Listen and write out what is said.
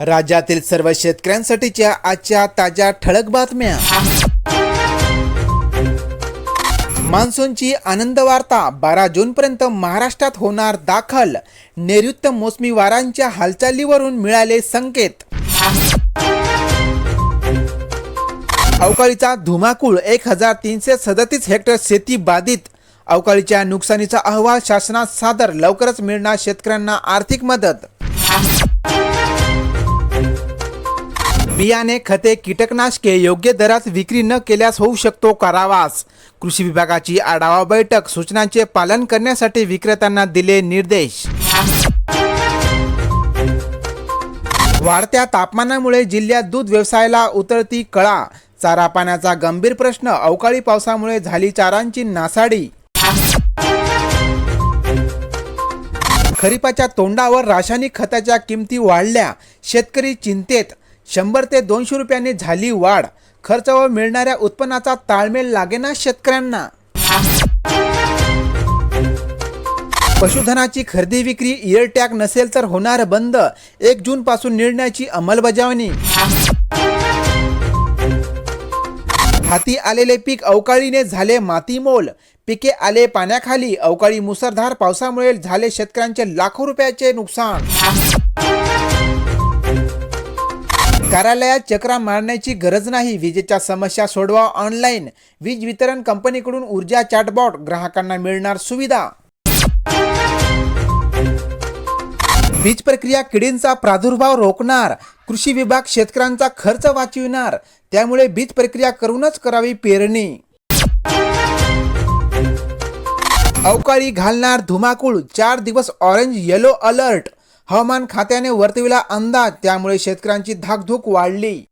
राज्यातील सर्व शेतकऱ्यांसाठीच्या आजच्या ताज्या ठळक बातम्या. मान्सूनची आनंद वार्ता बारा जूनपर्यंत महाराष्ट्रात होणार दाखल. नैऋत्य मोसमी वारांच्या हालचालीवरून मिळाले संकेत. अवकाळीचा धुमाकूळ एक हजार तीनशे सदतीस हेक्टर शेती बाधित. अवकाळीच्या नुकसानीचा अहवाल शासनात सादर लवकरच मिळणार शेतकऱ्यांना आर्थिक मदत. बियाणे खते कीटकनाशके योग्य दरात विक्री न केल्यास होऊ शकतो कारावास. कृषी विभागाची आढावा बैठक सूचनांचे पालन करण्यासाठी विक्रेत्यांना दिले निर्देश. वाढत्या तापमानामुळे जिल्ह्यात दूध व्यवसायाला उतरती कळा. चारा पाण्याचा गंभीर प्रश्न अवकाळी पावसामुळे झाली चारांची नासाडी. खरीपाच्या तोंडावर रासायनिक खताच्या किमती वाढल्या. शेतकरी चिंतेत शंभर ते दोनशे रुपयांनी झाली वाढ. खर्च व मिळणाऱ्या उत्पन्नाचा ताळमेळ लागेना शेतकऱ्यांना. पशुधनाची खरेदी विक्री इयर टॅग नसेल तर होणार बंद. एक जून पासून निर्णयाची अंमलबजावणी. हाती आलेले पीक अवकाळीने झाले मातीमोल. पिके आले पाण्याखाली. अवकाळी मुसळधार पावसामुळे झाले शेतकऱ्यांचे लाखो रुपयाचे नुकसान. कार्यालयात चक्रा मारण्याची गरज नाही. विजेच्या समस्या सोडवा ऑनलाईन. वीज वितरण कंपनीकडून ऊर्जा चॅटबॉट ग्राहकांना मिळणार सुविधा. वीज प्रक्रिया किडींचा प्रादुर्भाव रोखणार. कृषी विभाग शेतकऱ्यांचा खर्च वाचविणार. त्यामुळे बीज प्रक्रिया करूनच करावी पेरणी. अवकाळी घालणार धुमाकूळ. चार दिवस ऑरेंज येलो अलर्ट हवामान खात्याने वर्तविला अंदाज त्यामुळे शेतकऱ्यांची धाकधूक वाढली.